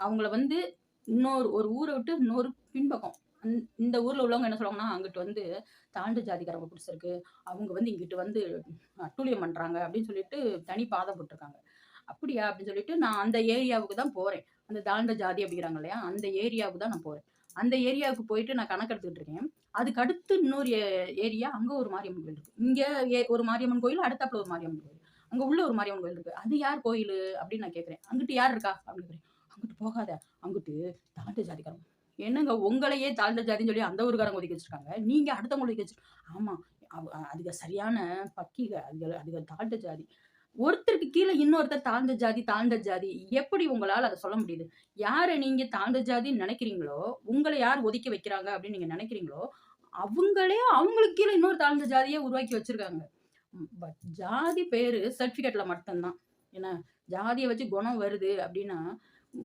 அவங்கள வந்து இன்னொரு ஒரு ஊரை விட்டு இன்னொரு பின்பக்கம். இந்த ஊரில் உள்ளவங்க என்ன சொல்லுவாங்கன்னா அங்கிட்டு வந்து தாழ்ந்த ஜாதிக்காரங்க பிடிச்சிருக்கு அவங்க வந்து இங்கிட்டு வந்து அட்டூழியம் பண்ணுறாங்க அப்படின்னு சொல்லிட்டு தனி பாதை போட்டிருக்காங்க. அப்படியா? அப்படின்னு சொல்லிட்டு நான் அந்த ஏரியாவுக்கு தான் போகிறேன் அந்த தாழ்ந்த ஜாதி அப்படிங்கிறாங்க இல்லையா? அந்த ஏரியாவுக்கு தான் நான் போகிறேன் அந்த ஏரியாவுக்கு போயிட்டு நான் கணக்கெடுத்துக்கிட்டு இருக்கேன். அதுக்கு அடுத்து இன்னொரு ஏரியா அங்கே ஒரு மாரியம்மன் கோயில் இருக்குது இங்கே ஏ- ஒரு மாரியம்மன் கோயில் அடுத்தாப்புல ஒரு மாரியம்மன் கோயில். அங்கே உள்ள ஒரு மாரியம்மன் கோயில் இருக்குது அது யார் கோயில்? அப்படின்னு நான் கேட்குறேன் அங்கிட்டு யார் இருக்கா? அப்படின்னு கேக்குறேன். அங்கிட்டு போகாத. அங்கிட்டு தாழ்ந்த ஜாதிக்காரங்க. என்னங்க உங்களையே தாழ்ந்த ஜாதின்னு சொல்லி அந்த ஊருக்காரங்க ஒதுக்கி வச்சிருக்காங்க? நீங்க அடுத்தவங்க ஒதுக்கி வச்சிருக்கோம் ஆமா அவ- அதுக சரியான பக்கிக அதுக அதுக தாழ்ந்த ஜாதி. ஒருத்தருக்கு கீழே இன்னொருத்தர் தாழ்ந்த ஜாதி தாழ்ந்த ஜாதி எப்படி உங்களால் அதை சொல்ல முடியுது? யாரை நீங்க தாழ்ந்த ஜாதின்னு நினைக்கிறீங்களோ உங்களை யார் ஒதுக்கி வைக்கிறாங்க அப்படின்னு நீங்க நினைக்கிறீங்களோ அவங்களே அவங்களுக்கு கீழே இன்னொரு தாழ்ந்த ஜாதியை உருவாக்கி வச்சிருக்காங்க. பட் ஜாதி பேரு சர்டிபிகேட்ல மட்டும்தான். ஏன்னா ஜாதியை வச்சு குணம் வருது அப்படின்னா